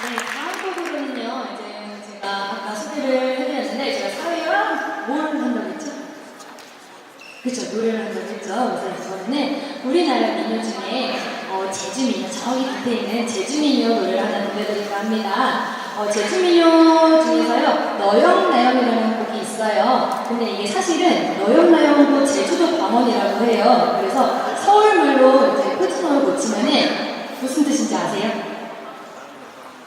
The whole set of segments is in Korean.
네, 다음 곡으로는요, 이제 제가 아까 소개를 해드렸는데, 제가 사회와 뭘 한다고 했죠? 그쵸, 노래를 한다고 했죠. 그래서 이번에는 우리나라 민요 중에 어, 제주 민요, 저기 밑에 있는 제주 민요 노래를 하나 들려드릴까 합니다. 어, 제주 민요 중에서요, 너영나영이라는 곡이 있어요. 근데 이게 사실은 너영나영도 제주도 방언이라고 해요. 그래서 서울말로 이제 표준어를 고치면은 무슨 뜻인지 아세요?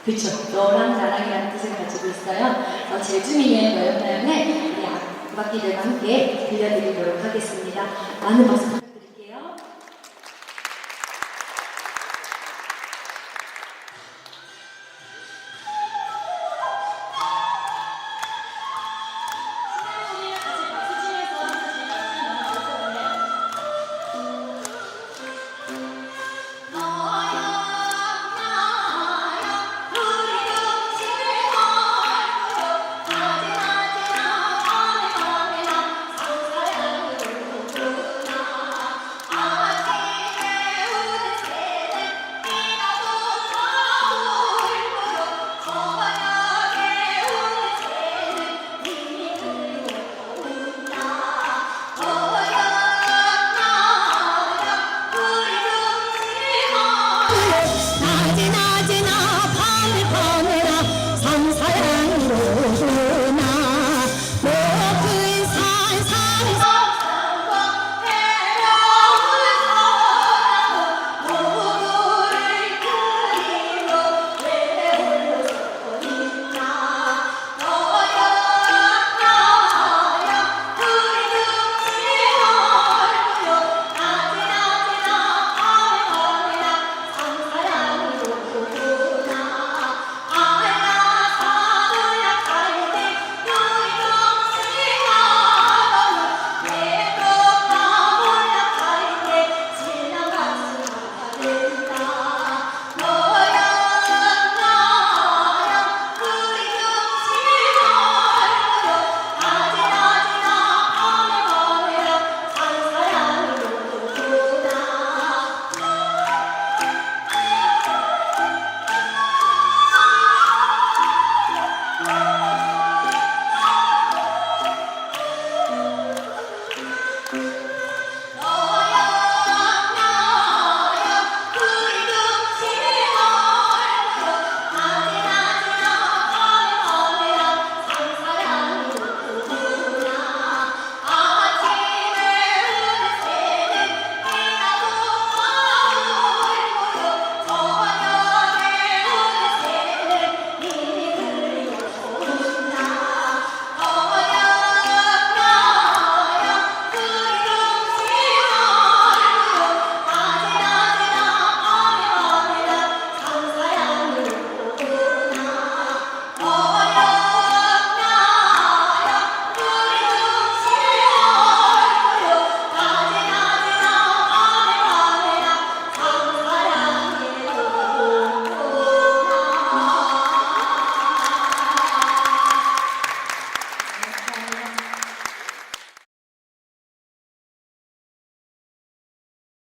그렇죠. 너랑 나랑이라는 뜻을 가지고 있어요. 어, 제주민의 너영나영을 우리 악악기들과 함께 들려드리도록 하겠습니다. 많은 박수